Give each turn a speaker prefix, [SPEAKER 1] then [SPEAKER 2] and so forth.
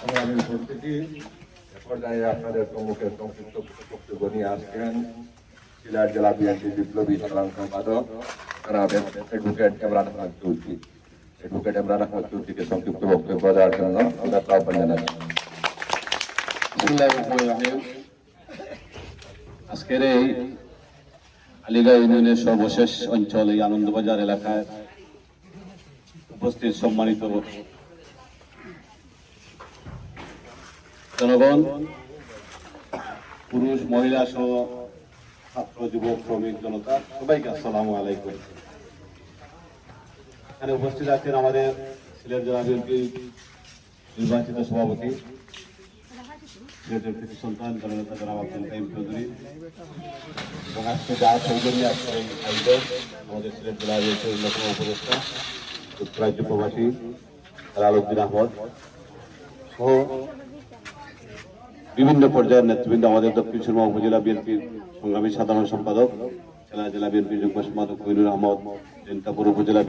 [SPEAKER 1] সংগ্রামী উপস্থিতি পর্যায়ে আপনাদের সম্মুখে সংক্ষিপ্ত বক্তব্য নিয়ে আসছেন সিলেট জেলা বিএনপি বিপ্লবী সাধারণ সম্পাদক জনাব অ্যাডভোকেট ইমরান আহমদ চৌধুরী। অ্যাডভোকেট ইমরান আহমদ চৌধুরীকে সংক্ষিপ্ত বক্তব্য দেওয়ার জন্য আমরা আহ্বান জানাচ্ছি।
[SPEAKER 2] আজকের এই আলিগা ইউনিয়নের সর্বশেষ অঞ্চল এই আনন্দবাজার এলাকায় উপস্থিত সম্মানিত জনগণ, পুরুষ, মহিলা সহ ছাত্র, যুবক, শ্রমিক, জনতা, সবাইকে আসসালামু আলাইকুম। এখানে উপস্থিত আছেন আমাদের সিলেট জেলা বিএনপি নির্বাচিত সভাপতি সন্তান, জননেতা জনাব আব্দুল কাইম চৌধুরী, এবং আজকে যা সৌজন্য আমাদের সিলেট জেলা বিএনপির অন্যতম উপদেষ্টা প্রবাসী আহমদ। সহ বিভিন্ন পর্যায়ের নেতৃবৃন্দ আমাদের দক্ষিণ সুরমা উপজেলা বিএনপির সংগ্রামী সাধারণ সম্পাদক, জেলা জেলা বিএনপির যুগ্ম সম্পাদক কইনুর আহমদ, জেন্তাপুর উপজেলা